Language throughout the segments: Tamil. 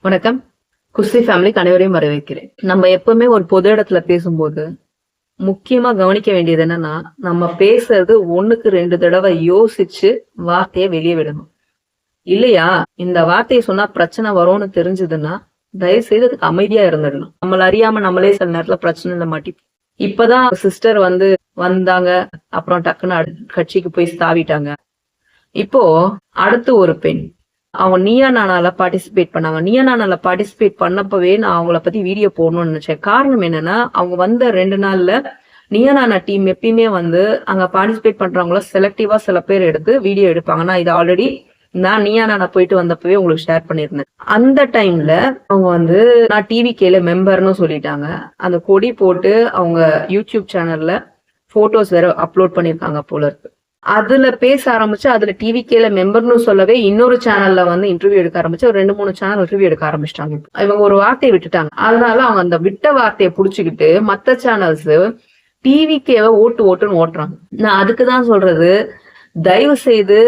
வணக்கம். குஸ்தி ஃபேமிலி அனைவரையும் வரவேற்கிறேன். நம்ம எப்பவுமே ஒரு பொது இடத்துல பேசும்போது முக்கியமா கவனிக்க வேண்டியது என்னன்னா நம்ம பேசுறது ஒண்ணுக்கு ரெண்டு தடவை யோசிச்சு வார்த்தையை வெளியே விடணும். இல்லையா? இந்த வார்த்தையை சொன்னா பிரச்சனை வரும்னு தெரிஞ்சதுன்னா தயவு செய்து அதுக்கு அமைதியா இருந்துடணும். நம்மள அறியாம நம்மளே சில நேரத்துல பிரச்சனைல மாட்டி இப்பதான் சிஸ்டர் வந்து வந்தாங்க. அப்புறம் டக்குன்னு கட்சிக்கு போய் ஸ்தாவிட்டாங்க இப்போ அடுத்து ஒரு பெண். அவங்க நீயா நானால பார்ட்டிசிபேட் பண்ணாங்க. நீயா நானால பார்ட்டிசிபேட் பண்ணப்பவே நான் அவங்கள பத்தி வீடியோ போடணும்னு நினைச்சேன். காரணம் என்னன்னா அவங்க வந்த ரெண்டு நாள்ல நீயா நானா டீம் எப்பயுமே வந்து அங்க பார்ட்டிசிபேட் பண்றவங்கள செலக்டிவா சில பேர் எடுத்து வீடியோ எடுப்பாங்க. நான் இது ஆல்ரெடி நான் நீயா நானா போயிட்டு வந்தப்பவே உங்களுக்கு ஷேர் பண்ணியிருந்தேன். அந்த டைம்ல அவங்க வந்து நான் டிவி கேல மெம்பர்னு சொல்லிட்டாங்க. அந்த கொடி போட்டு அவங்க யூடியூப் சேனல்ல போட்டோஸ் வேற அப்லோட் பண்ணிருக்காங்க போல இருக்கு. அதுல பேச ஆரம்பிச்சு அதுல டிவி கேல மெம்பர்னு சொல்லவே இன்னொரு சேனல்ல வந்து இன்டர்வியூ எடுக்க ஆரம்பிச்சு ஒரு ரெண்டு மூணு சேனல் இன்டர்வியூ எடுக்க ஆரம்பிச்சிட்டாங்க இவங்க ஒரு வார்த்தையை விட்டுட்டாங்க. அதனால அவங்க அந்த விட்ட வார்த்தையை புடிச்சுக்கிட்டு மத்த சேனல்ஸ் டிவிக்கேவை ஓட்டு ஓட்டுன்னு ஓட்டுறாங்க. நான் அதுக்கு தான் சொல்றது தயவு செய்து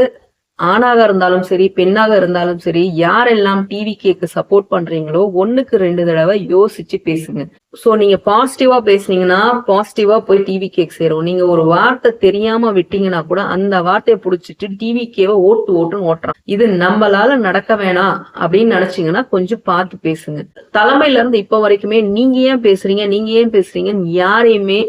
ஆணாக இருந்தாலும் சரி பெண்ணாக இருந்தாலும் சரி யாரெல்லாம் டிவி கேக்கு சப்போர்ட் பண்றீங்களோ ஒண்ணுக்கு ரெண்டு தடவை யோசிச்சு பேசுங்க. சோ நீங்க பாசிட்டிவா பேசுனீங்கன்னா பாசிட்டிவா போய் டிவி கேக் சேரும். நீங்க ஒரு வார்த்தை தெரியாம விட்டீங்கன்னா கூட அந்த வார்த்தையை புடிச்சிட்டு டிவி கேவை ஓட்டு ஓட்டுன்னு ஓட்டுறான். இது நம்மளால நடக்க வேணாம் அப்படின்னு நினைச்சீங்கன்னா கொஞ்சம் பார்த்து பேசுங்க. தலைமையில இருந்து இப்ப வரைக்குமே நீங்க ஏன் பேசுறீங்க நீங்க ஏன் பேசுறீங்கன்னு யாரையுமே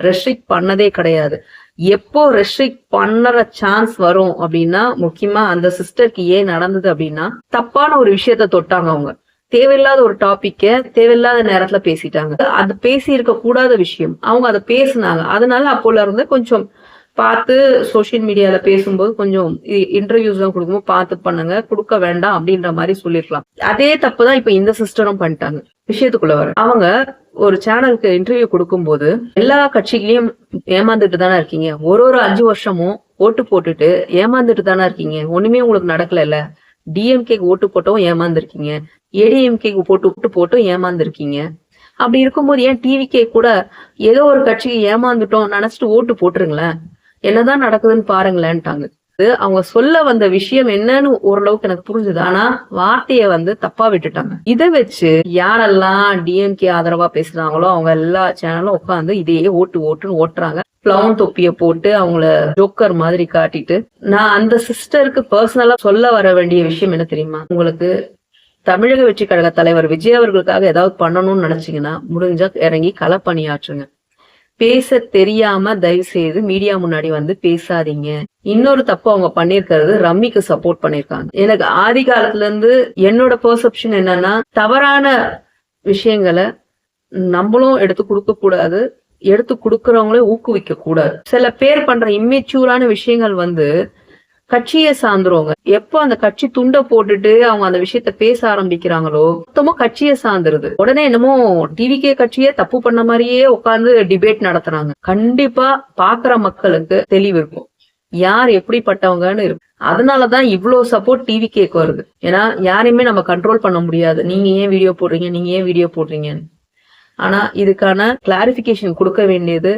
ரெஸ்ட்ரிக்ட் பண்ணதே கிடையாது. எப்போ ரெஸ்ட்ரிக்ட் பண்ணுற சான்ஸ் வரும் அப்படின்னா முக்கியமா அந்த சிஸ்டருக்கு ஏன் நடந்தது அப்படின்னா தப்பான ஒரு விஷயத்த தொட்டாங்க அவங்க. தேவையில்லாத ஒரு டாபிக்க தேவையில்லாத நேரத்துல பேசிட்டாங்க. அது பேசி இருக்க கூடாத விஷயம். அவங்க அதை பேசுனாங்க. அதனால அப்போல இருந்து கொஞ்சம் பார்த்து சோசியல் மீடியால பேசும்போது கொஞ்சம் இன்டர்வியூஸ் எல்லாம் கொடுக்கும்போது பார்த்து பண்ணுங்க கொடுக்க வேண்டாம் அப்படின்ற மாதிரி சொல்லிருக்கலாம். அதே தப்பு தான் இப்ப இந்த சிஸ்டரும் பண்ணிட்டாங்க. விஷயத்துக்குள்ள வர. அவங்க ஒரு சேனலுக்கு இன்டர்வியூ கொடுக்கும்போது எல்லா கட்சிகளையும் ஏமாந்துட்டு தானே இருக்கீங்க? ஒரு ஒரு அஞ்சு வருஷமும் ஓட்டு போட்டுட்டு ஏமாந்துட்டு தானே இருக்கீங்க? ஒண்ணுமே உங்களுக்கு நடக்கல டிஎம்கேக்கு ஓட்டு போட்டவும் ஏமாந்துருக்கீங்க. ஏடிஎம்கேக்கு போட்டு ஓட்டு போட்டும் ஏமாந்துருக்கீங்க. அப்படி இருக்கும்போது ஏன் டிவிக்கே கூட ஏதோ ஒரு கட்சிக்கு ஏமாந்துட்டோம் நினைச்சிட்டு ஓட்டு போட்டுருங்களேன்? என்னதான் நடக்குதுன்னு பாருங்களேன்ட்டாங்க. அவங்க சொல்ல வந்த விஷயம் என்னன்னு ஓரளவுக்கு எனக்கு புரிஞ்சுது. ஆனா வார்த்தைய வந்து தப்பா விட்டுட்டாங்க. இதை வச்சு யாரெல்லாம் டிஎம்கே ஆதரவா பேசுறாங்களோ அவங்க எல்லா சேனலும் உட்காந்து இதையே ஓட்டு ஓட்டுன்னு ஓட்டுறாங்க. பிளவுன் தொப்பிய போட்டு அவங்கள ஜோக்கர் மாதிரி காட்டிட்டு நான் அந்த சிஸ்டருக்கு பர்சனலா சொல்ல வர வேண்டிய விஷயம் என்ன தெரியுமா? உங்களுக்கு தமிழக வெற்றி கழக தலைவர் விஜய் அவர்களுக்காக ஏதாவது பண்ணணும்னு நினைச்சீங்கன்னா முடிஞ்சா இறங்கி களப்பணியாற்றுங்க. பேச தெரியாம தயவு செய்து மீடியா முன்னாடி வந்து பேசாதீங்க. இன்னொரு தப்பு அவங்க பண்ணிருக்கிறது ரம்மிக்கு சப்போர்ட் பண்ணிருக்காங்க எனக்கு ஆதி காலத்துல இருந்து என்னோட பெர்செப்ஷன் என்னன்னா தவறான விஷயங்களை நம்மளும் எடுத்து கொடுக்க கூடாது. எடுத்து கொடுக்கறவங்களே ஊக்குவிக்க கூடாது. சில பேர் பண்ற இம்மெச்சூரான விஷயங்கள் வந்து கட்சியை சார்ந்துருவாங்க. எப்போ அந்த கட்சி துண்டை போட்டுட்டு அவங்க அந்த விஷயத்த பேச ஆரம்பிக்கிறாங்களோ மொத்தமா கட்சியை சார்ந்துருது. உடனே என்னமோ டிவிகே கட்சியே தப்பு பண்ண மாதிரியே உட்கார்ந்து டிபேட் நடத்துறாங்க. கண்டிப்பா பாக்குற மக்களுக்கு தெளிவு இருக்கும். யார் எப்படிப்பட்டவங்கன்னு இருக்கு அதனாலதான் இவ்வளவு சப்போர்ட் டிவி கேக்கு வருது. ஏன்னா யாரையுமே நம்ம கண்ட்ரோல் பண்ண முடியாது. நீங்க ஏன் வீடியோ போடுறீங்க? நீங்க ஏன் வீடியோ போடுறீங்கன்னு. ஆனா இதுக்கான கிளாரிபிகேஷன் கொடுக்க வேண்டியது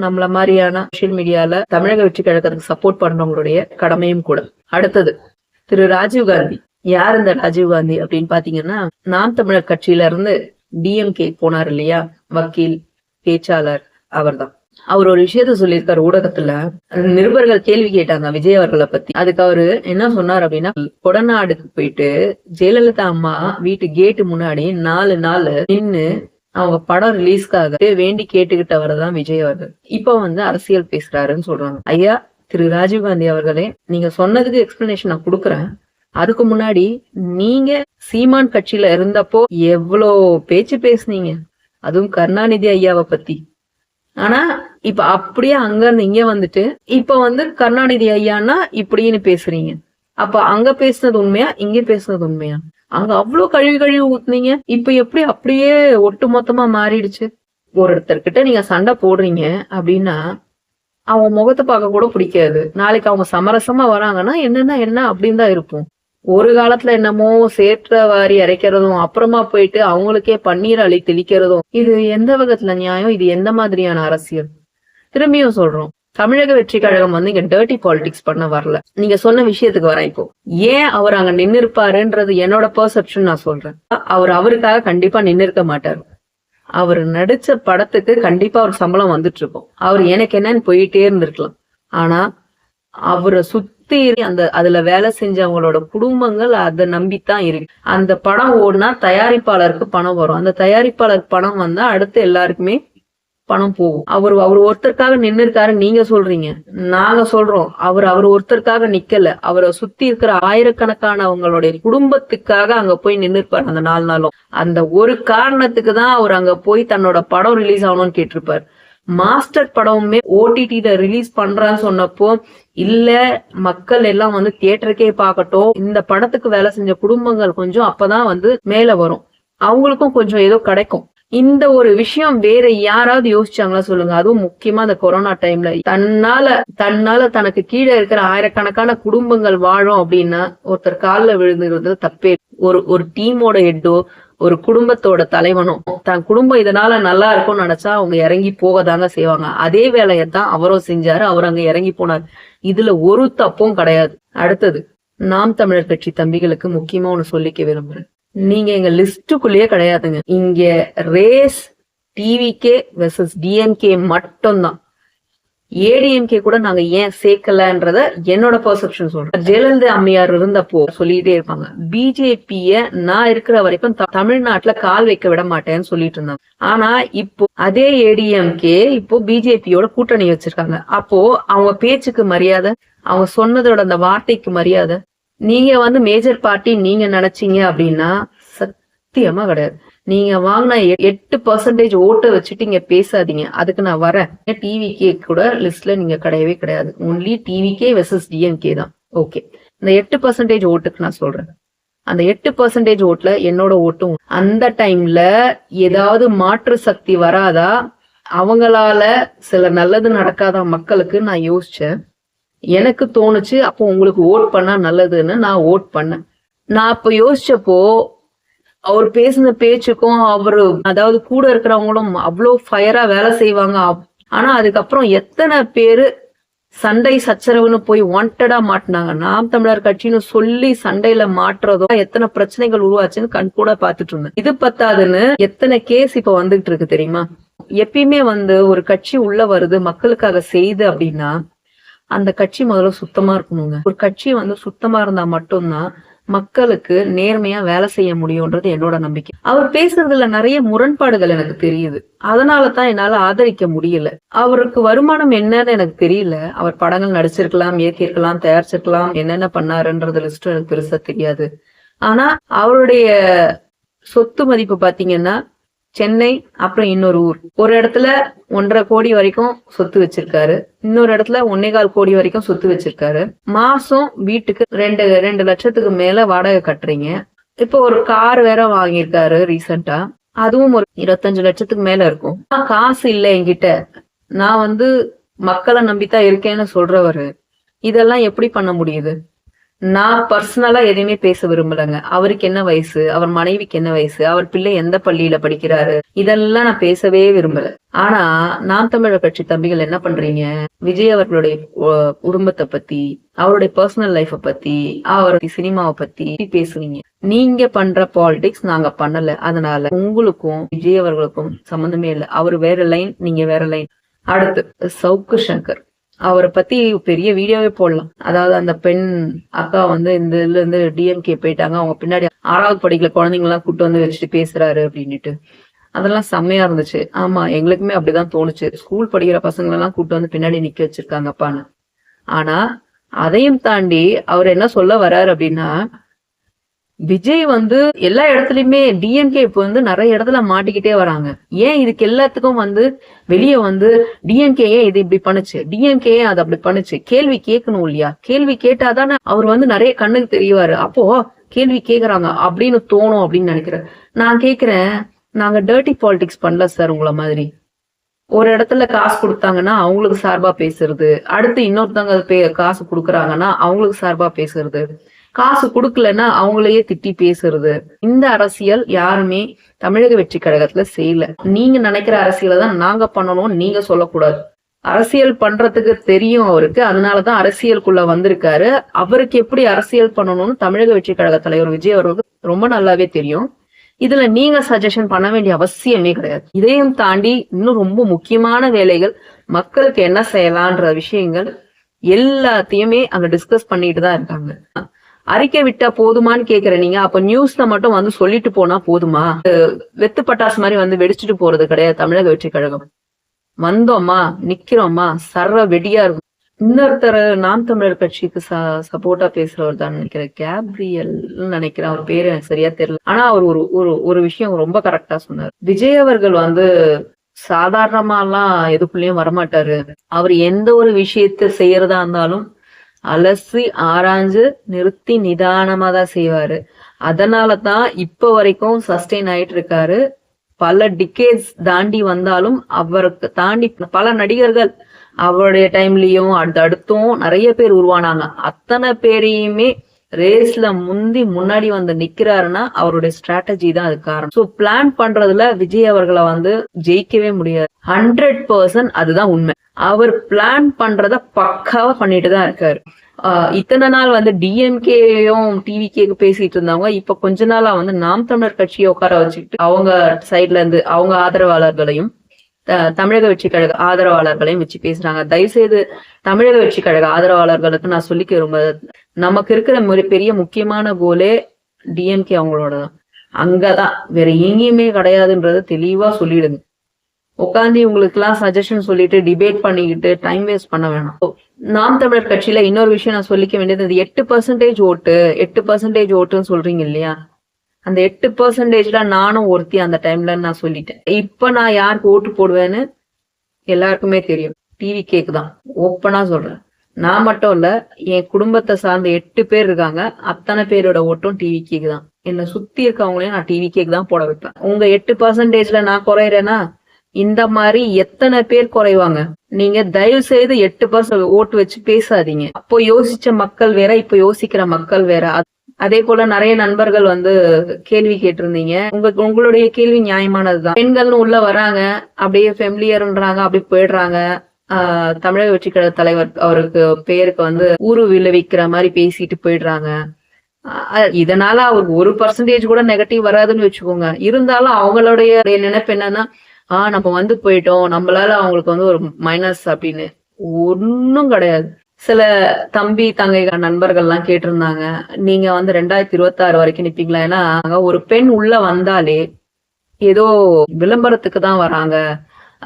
நம்மள மாதிரியான சோசியல் மீடியால தமிழக வெற்றி கழகத்துக்கு சப்போர்ட் பண்றவங்களுடைய கடமையும் கூட. அடுத்தது திரு ராஜீவ் காந்தி. யார் இந்த ராஜீவ் காந்தி அப்படின்னு பாத்தீங்கன்னா நாம் தமிழர் கட்சியில இருந்து டிஎம்கே போனார் இல்லையா? வக்கீல் பேச்சாளர் அவர்தான். அவர் ஒரு விஷயத்த சொல்லியிருக்காரு ஊடகத்துல. நிருபர்கள் கேள்வி கேட்டாங்க விஜய் அவர்களை பத்தி. அதுக்கு அவரு என்ன சொன்னார் அப்படின்னா கொடநாடுக்கு போயிட்டு ஜெயலலிதா அம்மா வீட்டு கேட்டு முன்னாடி நாலு நாள் நின்னு அவங்க படம் ரிலீஸ்க்காக வேண்டி கேட்டுக்கிட்டவர் தான் விஜய் அவர்கள். இப்ப வந்து அரசியல் பேசுறாருன்னு சொல்றாங்க. ஐயா திரு ராஜீவ்காந்தி அவர்களே நீங்க சொன்னதுக்கு எக்ஸ்பிளனேஷன் நான் கொடுக்குறேன். அதுக்கு முன்னாடி நீங்க சீமான் கட்சியில இருந்தப்போ எவ்வளோ பேச்சு பேசுனீங்க? அதுவும் கருணாநிதி ஐயாவை பத்தி. ஆனா இப்ப அப்படியே அங்க இருந்து இங்க வந்துட்டு இப்ப வந்து கருணாநிதி ஐயான்னா இப்படின்னு பேசுறீங்க. அப்ப அங்க பேசுனது உண்மையா? இங்க பேசுனது உண்மையா? அங்க அவ்வளவு கழுவி கழுவி ஊத்துனீங்க. இப்ப எப்படி அப்படியே ஒட்டு மொத்தமா மாறிடுச்சு. ஒருத்தர்கிட்ட நீங்க சண்டை போடுறீங்க அப்படின்னா அவங்க முகத்தை பார்க்க கூட பிடிக்காது. நாளைக்கு அவங்க சமரசமா வராங்கன்னா என்னன்னா என்ன அப்படின்னு தான் இருக்கும். ஒரு காலத்துல என்னமோ சேற்ற வாரி அரைக்கிறதும் அப்புறமா போயிட்டு அவங்களுக்கே பன்னீர் அழி தெளிக்கிறதும் இது எந்த விதத்துல நியாயம்? இது எந்த மாதிரியான அரசியல்? திரும்பியும் சொல்றோம். தமிழக வெற்றி கழகம் வந்து இங்க டர்ட்டி பாலிடிக்ஸ் பண்ண வரல. நீங்க சொன்ன விஷயத்துக்கு வரேன் இப்போ. ஏன் அவர் அங்க நின்னு இருப்பாருன்றது என்னோட பெர்செப்ஷன் நான் சொல்றேன். அவர் அவருக்காக கண்டிப்பா நின்னு இருக்க மாட்டார். அவர் நடிச்ச படத்துக்கு கண்டிப்பா அவர் சம்பளம் வந்துட்டு இருக்கும் அவர் எனக்கு என்னன்னு போயிட்டே இருந்திருக்கலாம். ஆனா அவரை சுத்தி அந்த அதுல வேலை செஞ்சவங்களோட குடும்பங்கள் அதை நம்பித்தான் இருக்கு. அந்த படம் ஓடுனா தயாரிப்பாளருக்கு பணம் வரும். அந்த தயாரிப்பாளருக்கு பணம் வந்தா அடுத்து எல்லாருக்குமே பணம் போகும். அவர் அவர் ஒருத்தருக்காக நின்னு இருக்காரு நீங்க சொல்றீங்க. நாங்க சொல்றோம். அவர் அவர் ஒருத்தருக்காக நிக்கல. அவரை சுத்தி இருக்கிற ஆயிரக்கணக்கானவங்களுடைய குடும்பத்துக்காக அங்க போய் நின்னு இருப்பாரு அந்த நாலு நாளும். அந்த ஒரு காரணத்துக்கு தான் அவர் அங்க போய் தன்னோட படம் ரிலீஸ் ஆகணும்னு கேட்டிருப்பாரு. மாஸ்டர் படமுமே ஓடிடில ரிலீஸ் பண்றான்னு சொன்னப்போ இல்ல மக்கள் எல்லாம் வந்து தியேட்டருக்கே பார்க்கட்டும். இந்த படத்துக்கு வேலை செஞ்ச குடும்பங்கள் கொஞ்சம் அப்பதான் வந்து மேல வரும். அவங்களுக்கும் கொஞ்சம் ஏதோ கிடைக்கும். இந்த ஒரு விஷயம் வேற யாராவது யோசிச்சாங்களா சொல்லுங்க. அதுவும் முக்கியமா அந்த கொரோனா டைம்ல தன்னால தன்னால தனக்கு கீழே இருக்கிற ஆயிரக்கணக்கான குடும்பங்கள் வாழும் அப்படின்னா ஒருத்தர் காலில் விழுந்துகிறது தப்பே ஒரு ஒரு டீமோட ஹெட்டோ ஒரு குடும்பத்தோட தலைவனும் தன் குடும்பம் இதனால நல்லா இருக்கும்னு நினைச்சா அவங்க இறங்கி போக தாங்க செய்வாங்க. அதே வேலையை தான் அவரும் செஞ்சாரு. அவர் அங்க இறங்கி போனார். இதுல ஒரு தப்பும் கிடையாது. அடுத்தது நாம் தமிழர் கட்சி தம்பிகளுக்கு முக்கியமா ஒண்ணு சொல்லிக்க விரும்புறேன். நீங்க எங்க லிஸ்டுக்குள்ளேயே கிடையாதுங்க. இங்க ரேஸ் டிவிகே வெர்சஸ் டிஎம்கே மட்டும்தான். ஏடிஎம்கே கூட நாங்க ஏன் சேர்க்கலன்றத என்னோட பெர்செப்ஷன் சொல்றேன். ஜெயலலிதா அம்மையார் இருந்தப்போ சொல்லிட்டே இருப்பாங்க. பிஜேபிய நான் இருக்கிற வரைக்கும் தமிழ்நாட்டுல கால் வைக்க விட மாட்டேன்னு சொல்லிட்டு இருந்தாங்க. ஆனா இப்போ அதே ஏடிஎம்கே இப்போ பிஜேபியோட கூட்டணி வச்சிருக்காங்க. அப்போ அவங்க பேச்சுக்கு மரியாதை அவங்க சொன்னதோட அந்த வார்த்தைக்கு மரியாதை நீங்க வந்து மேஜர் பார்ட்டி நீங்க நினைச்சீங்க அப்படின்னா சத்தியமா கிடையாது. நீங்க வாங்கின எ- எட்டு பர்சன்டேஜ் ஓட்டை வச்சுட்டு இங்க பேசாதீங்க. அதுக்கு நான் வரேன். டிவிகே கூட லிஸ்ட்ல நீங்க கிடையவே கிடையாது. ஒன்லி டிவிகே வெர்சஸ் டிஎம்கே தான். ஓகே இந்த எட்டு பர்சன்டேஜ் ஓட்டுக்கு நான் சொல்றேன். அந்த எட்டு பர்சன்டேஜ் ஓட்ல என்னோட ஓட்டும். அந்த டைம்ல ஏதாவது மாற்று சக்தி வராதா? அவங்களால சில நல்லது நடக்காத மக்களுக்கு நான் யோசிச்சேன். எனக்கு தோணுச்சு அப்போ உங்களுக்கு ஓட் பண்ணா நல்லதுன்னு நான் ஓட் பண்ணேன். நான் அப்ப யோசிச்சப்போ அவர் பேசின பேச்சுக்கும் அவரு அதாவது கூட இருக்கிறவங்களும் அவ்வளோ ஃபயரா வேலை செய்வாங்க. ஆனா அதுக்கப்புறம் எத்தனை பேரு சண்டை சச்சரவுன்னு போய் வாண்டடா மாட்டினாங்க. நாம் தமிழர் கட்சின்னு சொல்லி சண்டையில மாட்டுறதோ எத்தனை பிரச்சனைகள் உருவாச்சுன்னு கண் கூட பாத்துட்டு இருந்தேன். இது பத்தாதுன்னு எத்தனை கேஸ் இப்ப வந்துகிட்டு இருக்கு தெரியுமா? எப்பயுமே வந்து ஒரு கட்சி உள்ள வருது மக்களுக்காக செய்து அப்படின்னா அந்த கட்சி முதல்ல சுத்தமா இருக்கணுங்க. ஒரு கட்சி வந்து சுத்தமா இருந்தா மட்டும்தான் மக்களுக்கு நேர்மையா வேலை செய்ய முடியும்ன்றது என்னோட நம்பிக்கை. அவர் பேசுறதுல நிறைய முரண்பாடுகள் எனக்கு தெரியுது. அதனால தான் என்னால ஆதரிக்க முடியல. அவருக்கு வருமானம் என்னன்னு எனக்கு தெரியல. அவர் படங்கள் நடிச்சிருக்கலாம் இயக்கியிருக்கலாம் தயாரிச்சிருக்கலாம் என்னென்ன பண்ணாருன்றது லிஸ்ட் எனக்கு பெருசா தெரியாது. ஆனா அவருடைய சொத்து மதிப்பு பாத்தீங்கன்னா சென்னை அப்புறம் இன்னொரு ஊர். ஒரு இடத்துல ஒன்றரை கோடி வரைக்கும் சொத்து வச்சிருக்காரு. இன்னொரு இடத்துல ஒன்னே கால் கோடி வரைக்கும் சொத்து வச்சிருக்காரு. மாசம் வீட்டுக்கு ரெண்டு ரெண்டு லட்சத்துக்கு மேல வாடகை கட்டுறீங்க. இப்போ ஒரு கார் வேற வாங்கியிருக்காரு ரீசெண்டா. அதுவும் ஒரு இருபத்தஞ்சு லட்சத்துக்கு மேல இருக்கும். ஆனா, காசு இல்ல என்கிட்ட. நான் வந்து மக்களை நம்பித்தான் இருக்கேன்னு சொல்றவரு. இதெல்லாம் எப்படி பண்ண முடியுது? நான் பர்சனலா எதையுமே பேச விரும்பலங்க. அவருக்கு என்ன வயசு? அவர் மனைவிக்கு என்ன வயசு? அவர் பிள்ளை எந்த பள்ளியில படிக்கிறாரு? இதெல்லாம் நான் பேசவே விரும்பல. ஆனா நாம் தமிழர் கட்சி தம்பிகள் என்ன பண்றீங்க? விஜய் அவர்களுடைய குடும்பத்தை பத்தி அவருடைய பர்சனல் லைஃப பத்தி அவருடைய சினிமாவை பத்தி பேசுவீங்க. நீங்க பண்ற பாலிடிக்ஸ் நாங்க பண்ணல. அதனால உங்களுக்கும் விஜய் அவர்களுக்கும் சம்பந்தமே இல்லை. அவர் வேற லைன் நீங்க வேற லைன் அடுத்து சவுக்கு சங்கர். அவரை பத்தி பெரிய வீடியோவே போடலாம். அதாவது அந்த பெண் அக்கா வந்து இந்த இதுல இருந்து டிஎம்கே போயிட்டாங்க. அவங்க பின்னாடி ஆறாவது படிக்கல. குழந்தைங்க எல்லாம் கூட்டு வந்து வச்சுட்டு பேசுறாரு அப்படின்னுட்டு. அதெல்லாம் செம்மையா இருந்துச்சு. ஆமா எங்களுக்குமே அப்படிதான் தோணுச்சு. ஸ்கூல் படிக்கிற பசங்க எல்லாம் கூட்டு வந்து பின்னாடி நிக்க வச்சிருக்காங்கப்பான்னு ஆனா அதையும் தாண்டி அவர் என்ன சொல்ல வர்றாரு அப்படின்னா விஜய் வந்து எல்லா இடத்துலயுமே டிஎம்கே இப்ப வந்து நிறைய இடத்துல மாட்டிக்கிட்டே வராங்க. ஏன் இதுக்கு எல்லாத்துக்கும் வந்து வெளியே வந்து டிஎம்கே ஏன் இது இப்படி பண்ணுச்சு? டிஎம்கே ஏன் அது அப்படி பண்ணுச்சு? கேள்வி கேட்கணும் இல்லையா? கேள்வி கேட்டாதானே அவர் வந்து நிறைய கண்ணுக்கு தெரியவாரு. அப்போ கேள்வி கேக்குறாங்க. அப்படின்னு தோணும் அப்படின்னு நினைக்கிறேன். நான் கேக்குறேன் நாங்க டர்ட்டி பாலிடிக்ஸ் பண்ணல சார் உங்களை மாதிரி. ஒரு இடத்துல காசு கொடுத்தாங்கன்னா அவங்களுக்கு சார்பா பேசுறது. அடுத்து இன்னொருத்தவங்க பே- காசு கொடுக்குறாங்கன்னா அவங்களுக்கு சார்பா பேசுறது. காசு கொடுக்கலன்னா அவங்களையே திட்டி பேசுறது. இந்த அரசியல் யாருமே தமிழக வெற்றி கழகத்துல செய்யல. நீங்க நினைக்கிற அரசியலை தான் நாங்க பண்ணணும்னு நீங்க சொல்லக்கூடாது. அரசியல் பண்றதுக்கு தெரியும் அவருக்கு. அதனாலதான் அரசியலுக்குள்ள வந்திருக்காரு. அவருக்கு எப்படி அரசியல் பண்ணணும்னு தமிழக வெற்றி கழக தலைவர் விஜய் அவர்களுக்கு ரொம்ப நல்லாவே தெரியும். இதுல நீங்க சஜஷன் பண்ண வேண்டிய அவசியமே கிடையாது. இதையும் தாண்டி இன்னும் ரொம்ப முக்கியமான வேலைகள் மக்களுக்கு என்ன செய்யலான்ற விஷயங்கள் எல்லாத்தையுமே அங்க டிஸ்கஸ் பண்ணிட்டு தான் இருக்காங்க. அறிக்கை விட்டா போதுமான்னு கேக்குற நீங்க அப்ப நியூஸ்ல மட்டும் வந்து சொல்லிட்டு போனா போதுமா? வெத்து பட்டாசு மாதிரி வந்து வெடிச்சிட்டு போறது கிடையாது தமிழக வெற்றி கழகம். வந்தோமா? நிக்கிறோமா? சர்வ வெடியா இருக்கும். இன்னொருத்தர் நாம் தமிழர் கட்சிக்கு சப்போர்ட்டா பேசுறவர் தான் நினைக்கிறேன். கேப்ரியல் நினைக்கிறேன். அவர் பேரு எனக்கு சரியா தெரியல. ஆனா அவர் ஒரு ஒரு ஒரு விஷயம் ரொம்ப கரெக்டா சொன்னார். விஜய் அவர்கள் வந்து சாதாரணமாலாம் எதுக்குள்ளயும் வரமாட்டாரு. அவர் எந்த ஒரு விஷயத்த செய்யறதா இருந்தாலும் அலசி ஆராய்ஞ்சு நிறுத்தி நிதானமா தான் செய்வாரு. அதனால தான் இப்போ வரைக்கும் சஸ்டெயின் ஆயிட்டு இருக்காரு பல டிகேட்ஸ் தாண்டி வந்தாலும் அவருக்கு தாண்டி பல நடிகர்கள் அவருடைய டைம்லயும் அடுத்து அடுத்தும் நிறைய பேர் உருவானாங்க. அத்தனை பேரையுமே ரேஸ்ல முந்தி முன்னாடி வந்து நிக்கிறாருன்னா அவருடைய ஸ்ட்ராட்டஜி தான் அது காரணம். சோ பிளான் பண்றதுல விஜய் அவர்களை வந்து ஜெயிக்கவே முடியாது. ஹண்ட்ரட் பர்சன்ட் அதுதான் உண்மை. அவர் பிளான் பண்றத பக்காவா பண்ணிட்டு தான் இருக்காரு. ஆஹ் இத்தனை நாள் வந்து டிஎம்கேயும் டிவிகே பேசிட்டு இருந்தவங்க இப்ப கொஞ்ச நாளா வந்து நாம் தமிழர் கட்சியை உட்கார வச்சுக்கிட்டு அவங்க சைட்ல இருந்து அவங்க ஆதரவாளர்களையும் தமிழக வெற்றி கழக ஆதரவாளர்களையும் வச்சு பேசுறாங்க. தயவுசெய்து தமிழக வெற்றி கழக ஆதரவாளர்களுக்கு நான் சொல்லிக்க ரொம்ப நமக்கு இருக்கிற பெரிய முக்கியமான கோலே டிஎம்கே அவங்களோட தான். அங்கதான். வேற எங்கேயுமே கிடையாதுன்றத தெளிவா சொல்லிடுங்க. உட்காந்து உங்களுக்கு எல்லாம் சஜஷன் சொல்லிட்டு டிபேட் பண்ணிக்கிட்டு டைம் வேஸ்ட் பண்ண வேணாம். நாம் தமிழர் கட்சியில இன்னொரு விஷயம் நான் சொல்லிக்க வேண்டியது எட்டு பர்சன்டேஜ் ஓட்டு எட்டு பர்சன்டேஜ் ஓட்டுன்னு சொல்றீங்க இல்லையா? அந்த எட்டு பர்சன்டேஜ்ல நானும் ஒருத்தி அந்த டைம்ல நான் சொல்லிட்டேன். இப்ப நான் யாருக்கு ஓட்டு போடுவேன்னு எல்லாருக்குமே தெரியும். டிவி கேக்கு தான் ஓப்பனா சொல்றேன். நான் மட்டும் இல்ல என் குடும்பத்தை சார்ந்த எட்டு பேர் இருக்காங்க. அத்தனை பேரோட ஓட்டும் டிவி கேக்கு தான் என்னை சுத்தி இருக்கவங்களையும் நான் டிவி கேக்கு தான் போட வைப்பேன். உங்க எட்டு பர்சன்டேஜ்ல நான் குறையிறேன்னா இந்த மாதிரி எத்தனை பேர் குறைவாங்க? நீங்க தயவு செய்து எட்டு பர்சன்ட் ஓட்டு வச்சு பேசாதீங்க. அப்போ யோசிச்ச மக்கள் வேற இப்ப யோசிக்கிற மக்கள் வேற. அதே போல நிறைய நண்பர்கள் வந்து கேள்வி கேட்டிருந்தீங்க. உங்க உங்களுடைய கேள்வி நியாயமானதுதான். பெண்கள்னு உள்ள வராங்க அப்படியே ஃபெமிலியர்ன்றாங்க அப்படியே போயிடுறாங்க. ஆஹ் தமிழக வெற்றி கழக தலைவர் அவருக்கு பேருக்கு வந்து ஊரு விளைவிக்கிற மாதிரி பேசிட்டு போயிடுறாங்க. இதனால அவருக்கு ஒரு பர்சன்டேஜ் கூட நெகட்டிவ் வராதுன்னு வச்சுக்கோங்க. இருந்தாலும் அவங்களுடைய நினைப்பு என்னன்னா ஆஹ் நம்ம வந்து போயிட்டோம். நம்மளால அவங்களுக்கு வந்து ஒரு மைனஸ் அப்படின்னு. ஒன்னும் கிடையாது. சில தம்பி தங்கைகள் நண்பர்கள்லாம் கேட்டிருந்தாங்க. நீங்க வந்து ரெண்டாயிரத்தி இருபத்தி ஆறு வரைக்கும் நிப்பீங்களா? ஏன்னா ஒரு பெண் உள்ள வந்தாலே ஏதோ விளம்பரத்துக்கு தான் வராங்க.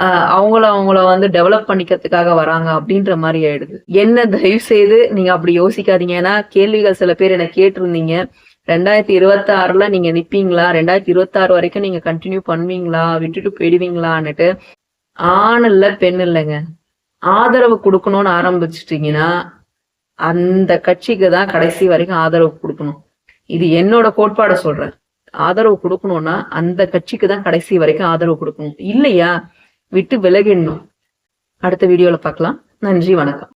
ஆஹ் அவங்கள அவங்கள வந்து டெவலப் பண்ணிக்கிறதுக்காக வராங்க அப்படின்ற மாதிரி ஆயிடுது. என்ன தயவு செய்து நீங்க அப்படி யோசிக்காதீங்க. ஏன்னா கேள்விகள் சில பேர் என்ன கேட்டிருந்தீங்க. ரெண்டாயிரத்தி இருபத்தி ஆறுல நீங்க நிப்பீங்களா? ரெண்டாயிரத்தி இருபத்தி ஆறு வரைக்கும் நீங்க கண்டினியூ பண்ணுவீங்களா? விட்டுட்டு போயிடுவீங்களான்னுட்டு. ஆண் இல்ல பெண் இல்லைங்க. ஆதரவு கொடுக்கணும்னு ஆரம்பிச்சிட்டீங்கன்னா அந்த கட்சிக்கு தான் கடைசி வரைக்கும் ஆதரவு கொடுக்கணும். இது என்னோட கோட்பாடை சொல்றேன். ஆதரவு கொடுக்கணும்னா அந்த கட்சிக்கு தான் கடைசி வரைக்கும் ஆதரவு கொடுக்கணும். இல்லையா? விட்டு விலகிடணும். அடுத்த வீடியோல பார்க்கலாம். நன்றி வணக்கம்.